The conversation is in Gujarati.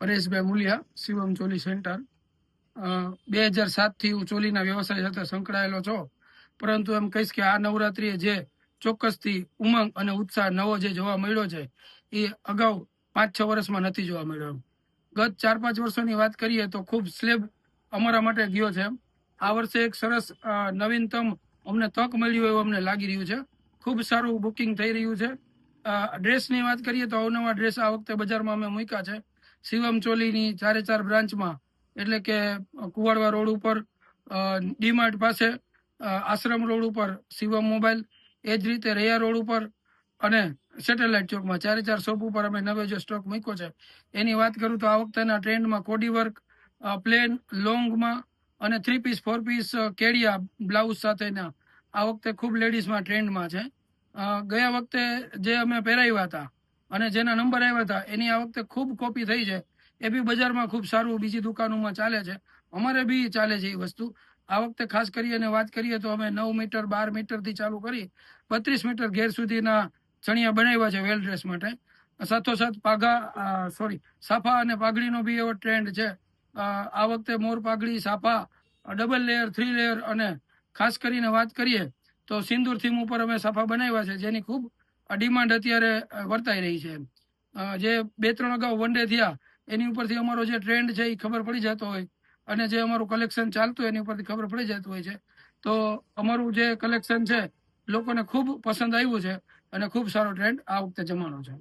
પરેશભાઈ મુલિયા, શિવમ ચોલી સેન્ટર. બે હજાર સાતથી હું ચોલીના વ્યવસાય સાથે સંકળાયેલો છો. પરંતુ એમ કહીશ કે આ નવરાત્રિએ જે ચોક્કસથી ઉમંગ અને ઉત્સાહ નવો જે જોવા મળ્યો છે, એ અગાઉ પાંચ છ વર્ષમાં નથી જોવા મળ્યો એમ. ગત ચાર પાંચ વર્ષોની વાત કરીએ તો ખૂબ સ્લેબ અમારા માટે ગયો છે. આ વર્ષે એક સરસ નવીનતમ અમને તક મળ્યું એવું અમને લાગી રહ્યું છે. ખૂબ સારું બુકિંગ થઈ રહ્યું છે. ડ્રેસની વાત કરીએ તો અવનવા ડ્રેસ આ વખતે બજારમાં અમે મૂક્યા છે. શિવમ ચોલીની ચારે ચાર બ્રાન્ચમાં, એટલે કે કુવાડવા રોડ ઉપર ડીમાર્ટ પાસે આશ્રમ રોડ ઉપર શિવમ મોબાઈલ, એ જ રીતે રૈયા રોડ ઉપર અને સેટેલાઇટ ચોકમાં ચારે ચાર શોપ ઉપર અમે નવે જે સ્ટોક મૂક્યો છે. એની વાત કરું તો આ વખતેના ટ્રેન્ડમાં કોડી વર્ક પ્લેન, લોંગમાં અને થ્રી પીસ, ફોર પીસ કેડિયા બ્લાઉઝ સાથેના આ વખતે ખૂબ લેડીઝમાં ટ્રેન્ડમાં છે. ગયા વખતે જે અમે પહેરાવ્યા હતા અને જેના નંબર આવ્યા હતા, એની આ વખતે ખૂબ કોપી થઈ છે. એ બી બજારમાં ખૂબ સારું, બીજી દુકાનોમાં ચાલે છે. અમારે બી ચાલે છે એ વસ્તુ. આ વખતે ખાસ કરીને વાત કરીએ તો અમે નવ મીટર, બાર મીટરથી ચાલુ કરી બત્રીસ મીટર ઘેર સુધીના ચણિયા બનાવ્યા છે વેલ ડ્રેસ માટે. સાથોસાથ પાઘા સોરી સાફા અને પાઘડીનો બી એવો ટ્રેન્ડ છે. આ વખતે મોર પાઘડી, સાફા ડબલ લેયર થ્રી લેયર અને ખાસ કરીને વાત કરીએ તો સિંદૂર થીમ ઉપર અમે સાફા બનાવ્યા છે, જેની ખૂબ ડિમાન્ડ અત્યારે વર્તાઈ રહી છે જે બે ત્રણ અગાઉ વન ડે થયા, એની ઉપરથી અમારો જે ટ્રેન્ડ છે એ ખબર પડી જતો હોય. અને જે અમારું કલેક્શન ચાલતું હોય એની ઉપરથી ખબર પડી જતું હોય છે. તો અમારું જે કલેક્શન છે, લોકોને ખૂબ પસંદ આવ્યું છે અને ખૂબ સારો ટ્રેન્ડ આ વખતે જમાનો છે.